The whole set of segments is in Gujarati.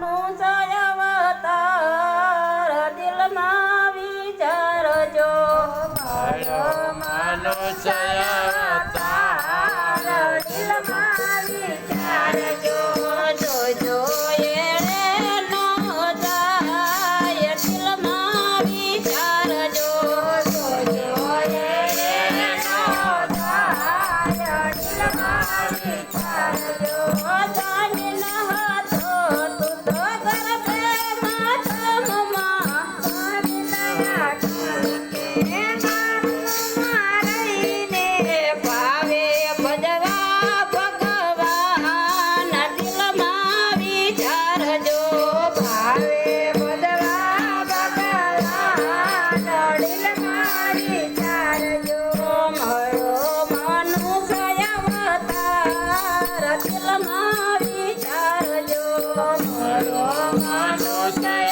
નું સળવતાર દિલમાં વિચારજો. માનો સયા Oh, my God.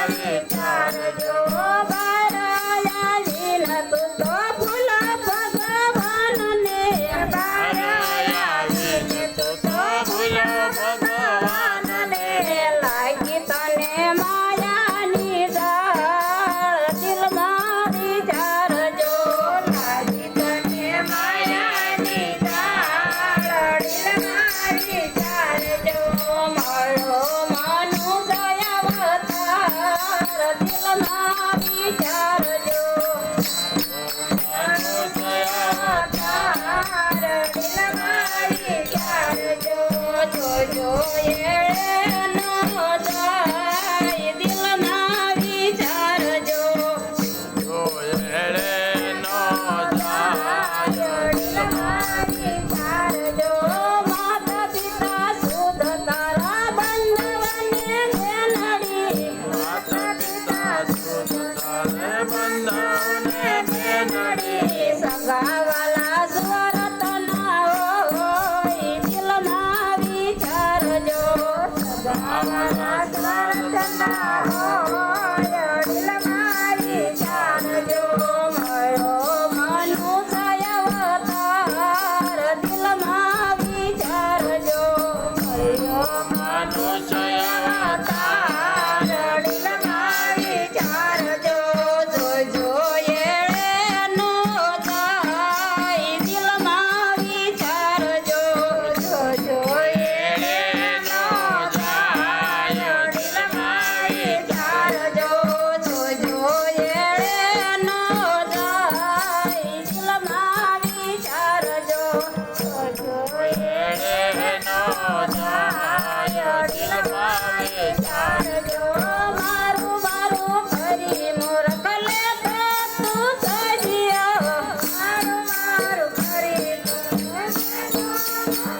Hare Hare Hare Hare Thank you. Thank you.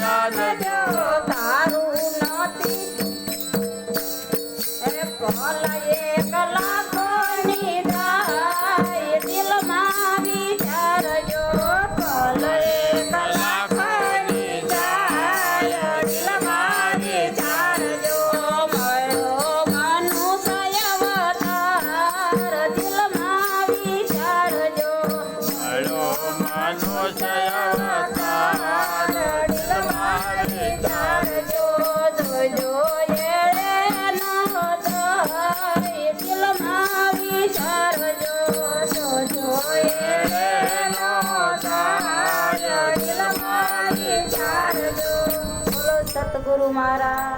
Satguru Maharaj.